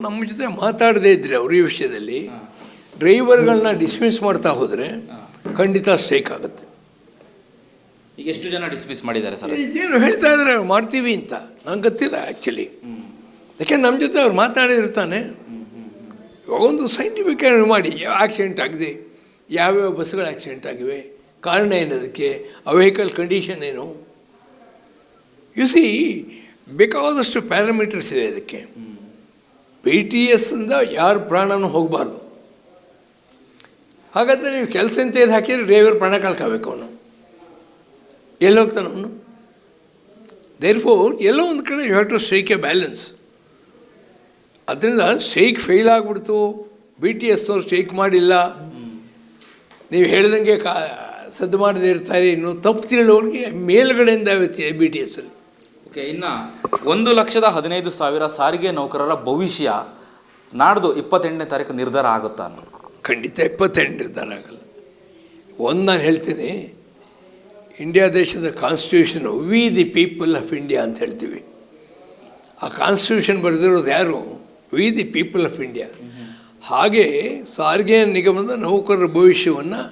ನಮ್ಮ ಜೊತೆ ಮಾತಾಡದೇ ಇದ್ರೆ ಅವ್ರ ಈ ವಿಷಯದಲ್ಲಿ ಡ್ರೈವರ್ಗಳನ್ನ ಡಿಸ್ಮಿಸ್ ಮಾಡ್ತಾ ಹೋದರೆ ಖಂಡಿತ ಸ್ಟ್ರೈಕ್ ಆಗುತ್ತೆ. ಈಗ ಎಷ್ಟು ಜನ ಡಿಸ್ಮಿಸ್ ಮಾಡಿದ್ದಾರೆ ಸರ್? ಏನು ಹೇಳ್ತಾ ಇದ್ದಾರೆ ಮಾಡ್ತೀವಿ ಅಂತ. ನಂಗೆ ಗೊತ್ತಿಲ್ಲ ಆ್ಯಕ್ಚುಲಿ ಯಾಕೆ ನಮ್ಮ ಜೊತೆ ಅವ್ರು ಮಾತಾಡಿರ್ತಾನೆ ಇವಾಗ ಒಂದು ಸೈಂಟಿಫಿಕ್ ಮಾಡಿ ಯಾವ ಆಕ್ಸಿಡೆಂಟ್ ಆಗಿದೆ ಯಾವ್ಯಾವ ಬಸ್ಗಳು ಆಕ್ಸಿಡೆಂಟ್ ಆಗಿವೆ ಕಾರಣ ಏನದಕ್ಕೆ ಆ ವೆಹಿಕಲ್ ಕಂಡೀಷನ್ ಏನು? ಯು ಸಿ ಬೇಕಾದಷ್ಟು ಪ್ಯಾರಾಮೀಟರ್ಸ್ ಇದೆ ಇದಕ್ಕೆ. ಬಿ ಟಿ ಎಸ್ಸಿಂದ ಯಾರು ಪ್ರಾಣನೂ ಹೋಗಬಾರ್ದು. ಹಾಗಾದರೆ ನೀವು ಕೆಲಸ ಅಂತ ಇದು ಹಾಕಿದ್ರೆ ಡ್ರೈವರ್ ಪ್ರಾಣ ಕಳ್ಕೋಬೇಕು ಅವನು. ಎಲ್ಲಿ ಹೋಗ್ತಾನೆ ಅವನು? ದೇರ್ ಫೋರ್ ಎಲ್ಲೋ ಒಂದು ಕಡೆ you have to strike a balance ಅದರಿಂದ ಸ್ಟ್ರೈಕ್ ಫೇಲ್ ಆಗಿಬಿಡ್ತು ಬಿ ಟಿ ಎಸ್ ಅವ್ರು ಸ್ಟ್ರೈಕ್ ಮಾಡಿಲ್ಲ. ನೀವು ಹೇಳ್ದಂಗೆ ಕಾ, ಸದ್ದು ಮಾಡದೇ ಇರ್ತಾರೆ, ಇನ್ನು ತಪ್ಪು ತಿಳುವಳಿಕೆ ಮೇಲ್ಗಡೆಯಿಂದ ಆಗುತ್ತೆ ಬಿ ಟಿ ಎಸ್ಸಲ್ಲಿ ಓಕೆ ಇನ್ನು ಒಂದು ಲಕ್ಷದ ಹದಿನೈದು ಸಾವಿರ ಸಾರಿಗೆ ನೌಕರರ ಭವಿಷ್ಯ ನಾಡ್ದು ಇಪ್ಪತ್ತೆಂಟನೇ ತಾರೀಕು ನಿರ್ಧಾರ ಆಗುತ್ತಾ ಖಂಡಿತ ಇಪ್ಪತ್ತೆಂಟು ನಿರ್ಧಾರ ಆಗಲ್ಲ. ಒಂದು ನಾನು ಹೇಳ್ತೀನಿ, ಇಂಡಿಯಾ ದೇಶದ constitution we the people of India ಅಂತ ಹೇಳ್ತೀವಿ. ಆ ಕಾನ್ಸ್ಟಿಟ್ಯೂಷನ್ ಬರೆದಿರೋದು ಯಾರು? We the people of India ಹಾಗೆ ಸಾರಿಗೆ ನಿಗಮದ ನೌಕರರ ಭವಿಷ್ಯವನ್ನು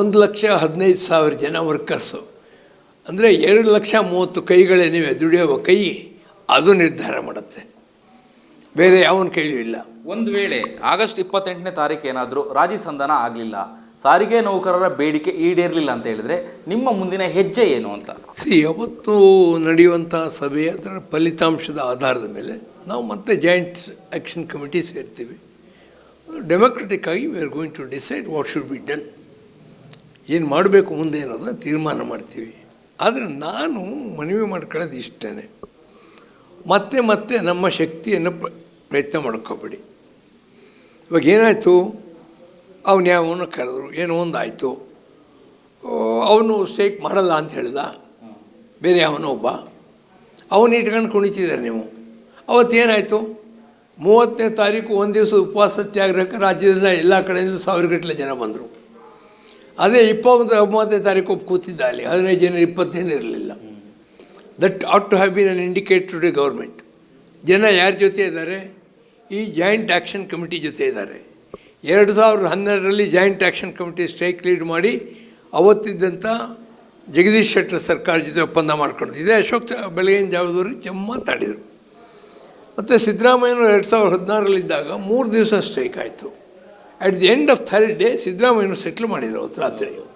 ಒಂದು ಲಕ್ಷ ಹದಿನೈದು ಸಾವಿರ ಜನ ವರ್ಕರ್ಸು ಅಂದರೆ ಎರಡು ಲಕ್ಷ ಮೂವತ್ತು ಕೈಗಳೇನಿವೆ ದುಡಿಯುವ ಕೈ ಅದು ನಿರ್ಧಾರ ಮಾಡುತ್ತೆ. ಬೇರೆ ಯಾವನ ಕೈಲೂ ಇಲ್ಲ. ಒಂದು ವೇಳೆ ಆಗಸ್ಟ್ ಇಪ್ಪತ್ತೆಂಟನೇ ತಾರೀಕು ಏನಾದರೂ ರಾಜಿ ಸಂಧಾನ ಆಗಲಿಲ್ಲ ಸಾರಿಗೆ ನೌಕರರ ಬೇಡಿಕೆ ಈಡೇರಲಿಲ್ಲ ಅಂತ ಹೇಳಿದ್ರೆ ನಿಮ್ಮ ಮುಂದಿನ ಹೆಜ್ಜೆ ಏನು ಅಂತ? ಸಿ ಯಾವತ್ತು ನಡೆಯುವಂಥ ಸಭೆ ಅದರ ಫಲಿತಾಂಶದ ಆಧಾರದ ಮೇಲೆ ನಾವು ಮತ್ತೆ ಜಾಯಿಂಟ್ ಆ್ಯಕ್ಷನ್ ಕಮಿಟಿ ಸೇರ್ತೀವಿ. ಡೆಮೊಕ್ರೆಟಿಕ್ ಆಗಿ we are going to decide what should be done ಏನು ಮಾಡಬೇಕು ಮುಂದೆ ಅನ್ನೋದನ್ನ ತೀರ್ಮಾನ ಮಾಡ್ತೀವಿ. ಆದರೆ ನಾನು ಮನವಿ ಮಾಡ್ಕೊಳ್ಳೋದು ಇಷ್ಟೇ ಮತ್ತೆ ಮತ್ತೆ ನಮ್ಮ ಶಕ್ತಿಯನ್ನು ಪ್ರ- ಪ್ರಯತ್ನ ಮಾಡ್ಕೋಬೇಡಿ. ಇವಾಗ ಏನಾಯಿತು? ಅವನು ಯಾವನು ಕರೆದ್ರು, ಏನೋ ಒಂದು ಆಯಿತು ಅವನು ಸ್ಟೇಕ್ ಮಾಡಲ್ಲ ಅಂತ ಹೇಳ್ದ. ಬೇರೆ ಯಾವನೋ ಒಬ್ಬ. ಅವನು ಇಟ್ಕೊಂಡು ಕುಣಿತಿದ್ದಾರೆ ನೀವು. ಅವತ್ತೇನಾಯಿತು ಮೂವತ್ತನೇ ತಾರೀಕು ಒಂದು ದಿವಸ ಉಪವಾಸ ಸತ್ಯಾಗ್ರಹಕ್ಕೆ ರಾಜ್ಯದಿಂದ ಎಲ್ಲ ಕಡೆಯಿಂದ ಸಾವಿರಗಟ್ಟಲೆ ಜನ ಬಂದರು. ಅದೇ ಇಪ್ಪತ್ತು ಒಂಬತ್ತನೇ ತಾರೀಕು ಕೂತಿದ್ದ ಅಲ್ಲಿ ಹದಿನೈದು ಜನ ಇಪ್ಪತ್ತೇನು ಇರಲಿಲ್ಲ. That ought to have been in indicate to the government ಜನ ಯಾರ ಜೊತೆ ಇದ್ದಾರೆ? ಈ ಜಾಯಿಂಟ್ ಆ್ಯಕ್ಷನ್ ಕಮಿಟಿ ಜೊತೆ ಇದ್ದಾರೆ. ಎರಡು ಸಾವಿರದ ಹನ್ನೆರಡರಲ್ಲಿ joint action committee strike lead ಮಾಡಿ ಅವತ್ತಿದ್ದಂಥ ಜಗದೀಶ್ ಶೆಟ್ಟರ್ ಸರ್ಕಾರ ಜೊತೆ ಒಪ್ಪಂದ ಮಾಡ್ಕೊಳ್ತಿದ್ದೆ ಅಶೋಕ್ ಬೆಳಗಿನ ಜಾವದವರು ಚೆಮ್ಮ ಮಾತಾಡಿದರು. ಮತ್ತು ಸಿದ್ದರಾಮಯ್ಯನವರು ಎರಡು ಸಾವಿರದ ಹದಿನಾರರಲ್ಲಿದ್ದಾಗ ಮೂರು ದಿವಸ ಸ್ಟ್ರೈಕ್ ಆಯಿತು. At the end of third day ಸಿದ್ದರಾಮಯ್ಯನ settle ಮಾಡಿದ್ರು ಅವತ್ತು ರಾತ್ರಿ.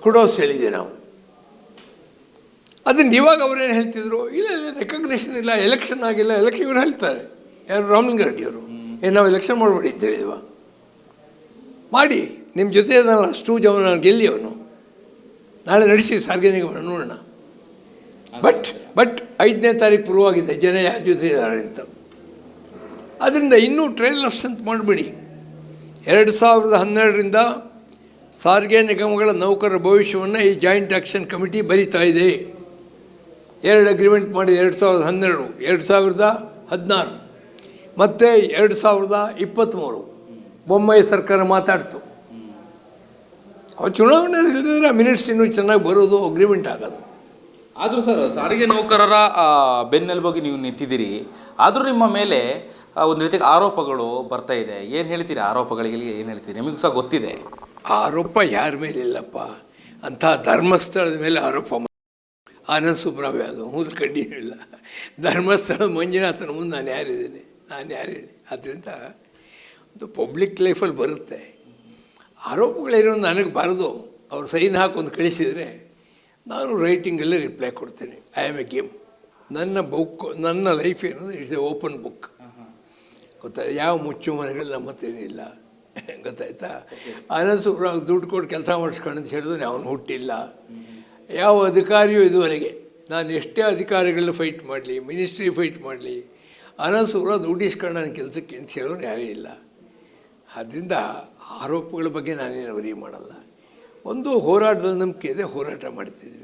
ಕುಡೋಸ್ ಹೇಳಿದೆ ನಾವು. ಅದನ್ನು ಇವಾಗ ಅವರೇನು ಹೇಳ್ತಿದ್ರು? ಇಲ್ಲ ಇಲ್ಲ ರೆಕಗ್ನೇಷನ್ ಇಲ್ಲ ಎಲೆಕ್ಷನ್ ಆಗಿಲ್ಲ ಎಲೆಕ್ಷನ್ ಇವರು ಹೇಳ್ತಾರೆ. ಯಾರು? ರಾಮಲಿಂಗ ರೆಡ್ಡಿಯವರು ಏನು ನಾವು ಎಲೆಕ್ಷನ್ ಮಾಡಬೇಡಿ ಅಂತ ಹೇಳಿದ್ವಾ. ಮಾಡಿ ನಿಮ್ಮ ಜೊತೆ ಅದಲ್ಲ ಅಷ್ಟು ಜನ ಗೆಲ್ಲಿ ಅವನು. ನಾಳೆ ನಡೆಸಿ ಸಾರ್ವಜನಿಕ ನೋಡೋಣ. ಬಟ್ ಬಟ್ ಐದನೇ ತಾರೀಕು ಪೂರ್ವವಾಗಿದೆ ಜನ ಯಾರ ಜೊತೆ ಇದ್ದಾರೆ ಅಂತ. ಅದರಿಂದ ಇನ್ನೂ ಟ್ರೈಲರ್ಸ್ ಅಂತ ಮಾಡಬೇಡಿ. ಎರಡು ಸಾವಿರದ ಹನ್ನೆರಡರಿಂದ ಸಾರಿಗೆ ನಿಗಮಗಳ ನೌಕರರ ಭವಿಷ್ಯವನ್ನು ಈ ಜಾಯಿಂಟ್ ಆ್ಯಕ್ಷನ್ ಕಮಿಟಿ ಬರೀತಾ ಇದೆ. ಎರಡು ಅಗ್ರಿಮೆಂಟ್ ಮಾಡಿ ಎರಡು ಸಾವಿರದ ಹನ್ನೆರಡು, ಎರಡು ಸಾವಿರದ ಹದಿನಾರು. ಮತ್ತು ಎರಡು ಸಾವಿರದ ಇಪ್ಪತ್ತ್ಮೂರು. ಬೊಮ್ಮಾಯಿ ಸರ್ಕಾರ ಮಾತಾಡ್ತು. ಅವ ಚುನಾವಣೆ ಇಲ್ಲದಿದ್ರೆ ಮಿನಿಟ್ಸ್ ಇನ್ನೂ ಚೆನ್ನಾಗಿ ಬರೋದು ಅಗ್ರಿಮೆಂಟ್ ಆಗೋದು ಆದರೂ ಸರ್, ಸಾರಿಗೆ ನೌಕರರ ಬೆನ್ನೆಲುಬಾಗಿ ನೀವು ನಿಂತಿದ್ದೀರಿ. ಆದರೂ ನಿಮ್ಮ ಮೇಲೆ ಒಂದು ರೀತಿಯ ಆರೋಪಗಳು ಬರ್ತಾ ಇದೆ. ಏನು ಹೇಳ್ತೀರಿ ಆರೋಪಗಳಿಗೆ ಏನು ಹೇಳ್ತೀರಿ? ನಿಮಗೂ ಸಹ ಗೊತ್ತಿದೆ. ಆರೋಪ ಯಾರ ಮೇಲೆ ಇಲ್ಲಪ್ಪ ಅಂಥ ಧರ್ಮಸ್ಥಳದ ಮೇಲೆ ಆರೋಪ ಆನಂದ್ ಸುಬ್ರಾವ್ ಅದು ಹೂದು, ಕಡ್ಡಿ ಇಲ್ಲ ಧರ್ಮಸ್ಥಳದ ಮಂಜುನಾಥನ ಮುಂದೆ ನಾನು ಯಾರಿದ್ದೀನಿ? ನಾನು ಯಾರು ಆದ್ದರಿಂದ ಒಂದು ಪಬ್ಲಿಕ್ ಲೈಫಲ್ಲಿ ಬರುತ್ತೆ. ಆರೋಪಗಳೇನೋ ನನಗೆ ಬರೋದು. ಅವ್ರು ಸೈನ್ ಹಾಕೊಂಡು ಕಳಿಸಿದರೆ ನಾನು ರೈಟಿಂಗಲ್ಲೇ ರಿಪ್ಲೈ ಕೊಡ್ತೀನಿ. I am a game. ನನ್ನ ಬುಕ್, ನನ್ನ ಲೈಫ್ ಏನಂದರೆ ಇಟ್ಸ್ ಎ ಓಪನ್ ಬುಕ್. ಗೊತ್ತಾ? ಯಾವ ಮುಚ್ಚು ಮನೆಗಳು ನಮ್ಮ ಹತ್ರ ಏನಿಲ್ಲ ಗೊತ್ತಾಯ್ತಾ? ಆನಂದ್ ಸುಬ್ರಾವ್ ದುಡ್ಡು ಕೊಟ್ಟು ಕೆಲಸ ಮಾಡಿಸ್ಕೊಂಡು ಅಂತ ಹೇಳಿದ್ರು ಅವನು ಹುಟ್ಟಿಲ್ಲ. ಯಾವ ಅಧಿಕಾರಿಯೂ ಇದುವರೆಗೆ ನಾನು ಎಷ್ಟೇ ಅಧಿಕಾರಿಗಳನ್ನ ಫೈಟ್ ಮಾಡಲಿ ಮಿನಿಸ್ಟ್ರಿ ಫೈಟ್ ಮಾಡಲಿ ಆನಂದ್ ಸುಬ್ರಾವ್ ದುಡ್ಡು ಇಸ್ಕೊಂಡು ನನ್ನ ಕೆಲಸಕ್ಕೆ ಅಂತ ಹೇಳೋರು ಯಾರೇ ಇಲ್ಲ. ಆದ್ದರಿಂದ ಆರೋಪಗಳ ಬಗ್ಗೆ ನಾನೇನು ವರಿ ಮಾಡಲ್ಲ. ಒಂದು ಹೋರಾಟದ ನಂಬಿಕೆ ಇದೆ ಹೋರಾಟ ಮಾಡ್ತಿದ್ವಿ.